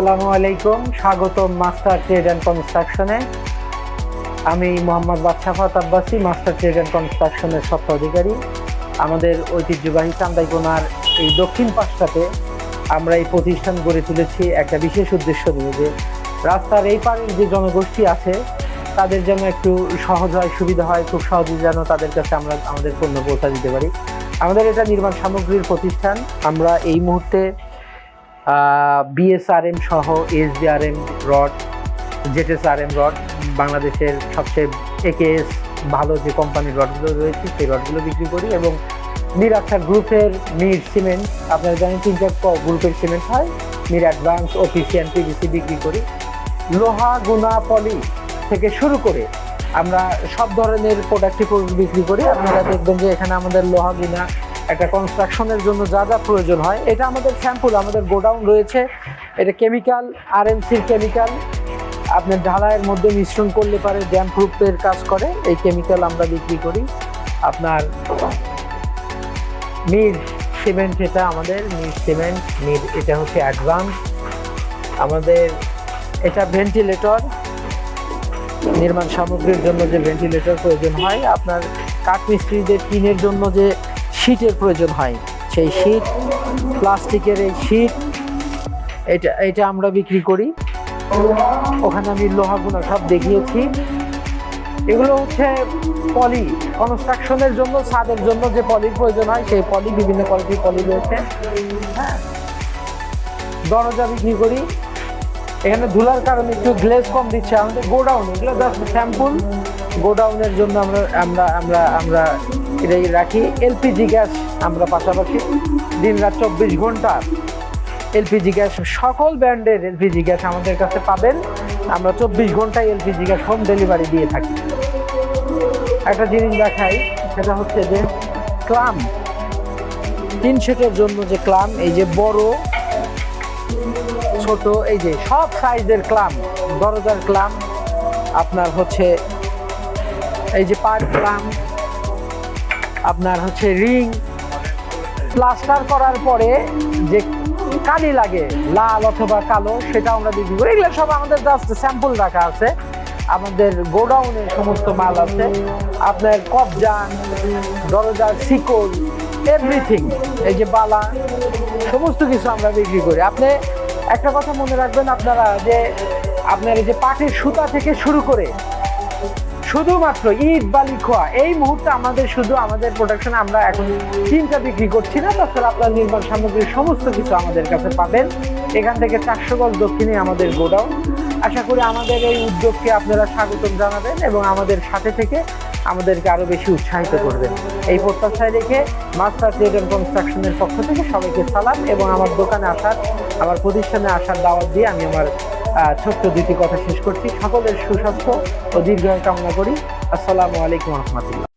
আসসালামু আলাইকুম। স্বাগতম মাস্টার ট্রেড অ্যান্ড কনস্ট্রাকশনে আমি মোহাম্মদ বাদশাফাত আব্বাসি মাস্টার ট্রেড অ্যান্ড কনস্ট্রাকশনের স্বত্ব অধিকারী। আমাদের ঐতিহ্যবাহী চান্দাইকোনার এই দক্ষিণ পাশটাতে আমরা এই প্রতিষ্ঠান গড়ে তুলেছি একটা বিশেষ উদ্দেশ্য নিয়ে যে রাস্তার এই পারের যে জনগোষ্ঠী আছে, তাদের যেন একটু সহজ হয়, সুবিধা হয়, খুব সহজে যেন তাদের কাছে আমরা আমাদের পণ্য পৌঁছা দিতে পারি। আমাদের এটা নির্মাণ সামগ্রীর প্রতিষ্ঠান। আমরা এই মুহূর্তে বিএসআরএম সহ এসডিআরএম রড জেটেসআরএম রড, বাংলাদেশের সবচেয়ে একেএস ভালো যে কোম্পানির রডগুলো রয়েছে, সেই রডগুলো বিক্রি করি এবং মির আচ্ছা গ্রুপের মির সিমেন্ট আপনারা জানেন তিনটা ক- গ্রুপের সিমেন্ট হয় Mir advance OPC and PVC বিক্রি করি। লোহা, গুনা, পলি থেকে শুরু করে আমরা সব ধরনের প্রোডাক্টই বিক্রি করি। আপনারা দেখবেন যে এখানে আমাদের লোহা, গুনা একটা কনস্ট্রাকশনের জন্য যা যা প্রয়োজন হয়। এটা আমাদের স্যাম্পল আমাদের গোডাউন রয়েছে। এটা কেমিক্যাল আরএমসির কেমিক্যাল আপনার ঢালাইয়ের মধ্যে মিশ্রণ করলে পারে ড্যাম প্রুফের কাজ করে। এই কেমিক্যাল আমরা বিক্রি করি। আপনার মির সিমেন্ট এটা আমাদের, মির সিমেন্ট মির এটা হচ্ছে অ্যাডভান্স আমাদের এটা ভেন্টিলেটর নির্মাণ সামগ্রীর জন্য যে ভেন্টিলেটর প্রয়োজন হয়। আপনার কাঠমিস্ত্রিদের টিনের জন্য যে শীটের প্রয়োজন হয়। সেই শীট, প্লাস্টিকের এই শীট, এটা এটা আমরা বিক্রি করি। ওখানে আমি লোহাগুলো সব দেখিয়েছি। এগুলো হচ্ছে পলি কনস্ট্রাকশনের জন্য, ছাদের জন্য যে পলির প্রয়োজন হয়, সেই পলি, বিভিন্ন কোয়ালিটির পলি রয়েছে। হ্যাঁ। দরজা বিক্রি করি। এখানে ধুলার কারণে একটু গ্লেজ কম দিচ্ছে। আমাদের গোডাউন, এগুলো জাস্ট স্যাম্পল গোডাউনের জন্য আমরা আমরা আমরা আমরা রাখি, এলপিজি গ্যাস আমরা পাশাপাশি দিন রাত চব্বিশ ঘণ্টা এলপিজি গ্যাস, সকল ব্র্যান্ডের এলপিজি গ্যাস আমাদের কাছে পাবেন। আমরা চব্বিশ ঘন্টায় এলপিজি গ্যাস হোম ডেলিভারি দিয়ে থাকি। একটা জিনিস দেখাই, সেটা হচ্ছে যে ক্লাম। তিন সেটের জন্য যে ক্লাম, এই যে বড়, ছোট, এই যে সব সাইজের ক্লাম, দরজার ক্লাম, আপনার হচ্ছে এই যে পার্ট ক্লাম আপনার হচ্ছে রিং। প্লাস্টার করার পরে যে কালি লাগে, লাল অথবা কালো, সেটা আমরা বিক্রি করি এগুলো সব আমাদের জাস্ট স্যাম্পল রাখা আছে। আমাদের গোডাউনে সমস্ত মাল আছে। আপনার কবজান দরজার শিকল এভরিথিং এই যে বালা, সমস্ত কিছু আমরা বিক্রি করি। আপনি একটা কথা মনে রাখবেন আপনারা যে, আপনার এই যে পাটের সুতা থেকে শুরু করে শুধুমাত্র ইট বালি খোয়া এই মুহূর্তে আমাদের শুধু আমাদের প্রোডাকশন আমরা এখন তিনটা বিক্রি করছি না, তাছাড়া আপনার নির্মাণ সামগ্রীর সমস্ত কিছু আমাদের কাছে পাবেন। এখান থেকে চারশো গজ দক্ষিণে আমাদের গোডাউন। আশা করি আমাদের এই উদ্যোগকে আপনারা স্বাগতম জানাবেন এবং আমাদের সাথে থেকে আমাদেরকে আরও বেশি উৎসাহিত করবেন। এই প্রত্যাশায় রেখে মাস্টার অ্যান্ড কনস্ট্রাকশনের পক্ষ থেকে সবাইকে সালাম এবং আমার দোকানে আসার, আমার প্রতিষ্ঠানে আসার দাওয়াত দিয়ে আমি আমার ছোট্ট দুটি কথা শেষ করছি। সকলের সুস্বাস্থ্য ও দীর্ঘায়ু কামনা করি। আসসালামু আলাইকুম রহমতুল্লাহ।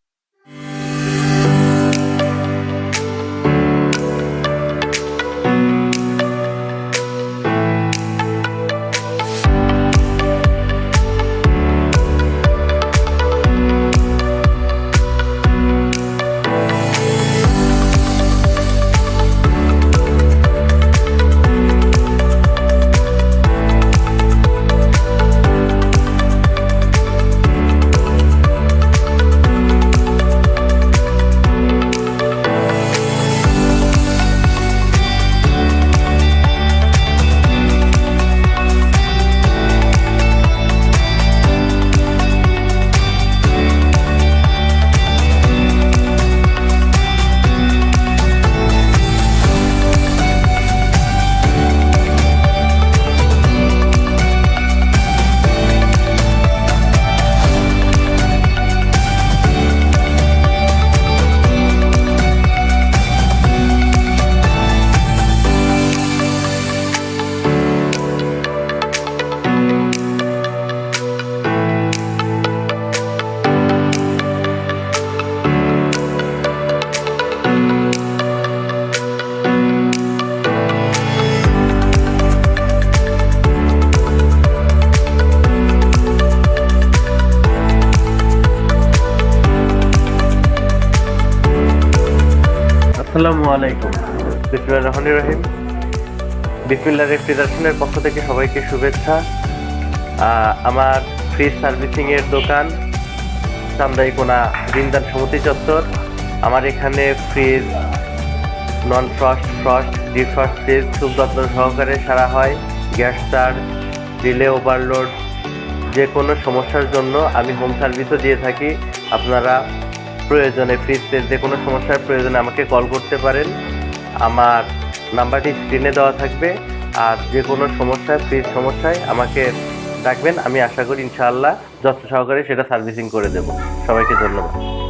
আসসালামু আলাইকুম। বিসমুল্লাহ রহমান রহিম। বিসমিল্লা রেফ্রিজারেশনের পক্ষ থেকে সবাইকে শুভেচ্ছা। আমার ফ্রিজ সার্ভিসিংয়ের দোকান চান্দাইকোনা দিনদান সমিতি চত্বর। আমার এখানে fridge non frost frost defrost fridge খুব যত্ন সহকারে সারা হয়। গ্যাস চার্জ রিলে ওভারলোড যে কোনো সমস্যার জন্য আমি হোম সার্ভিসও দিয়ে থাকি। আপনারা প্রয়োজনে ফ্রিজের যে কোনো সমস্যার প্রয়োজনে আমাকে কল করতে পারেন। আমার নাম্বারটি স্ক্রিনে দেওয়া থাকবে। আর যে কোনো সমস্যায় ফ্রিজ সমস্যায় আমাকে ডাকবেন। আমি আশা করি ইনশাআল্লাহ যত্ন সহকারে সেটা সার্ভিসিং করে দেব। সবাইকে ধন্যবাদ।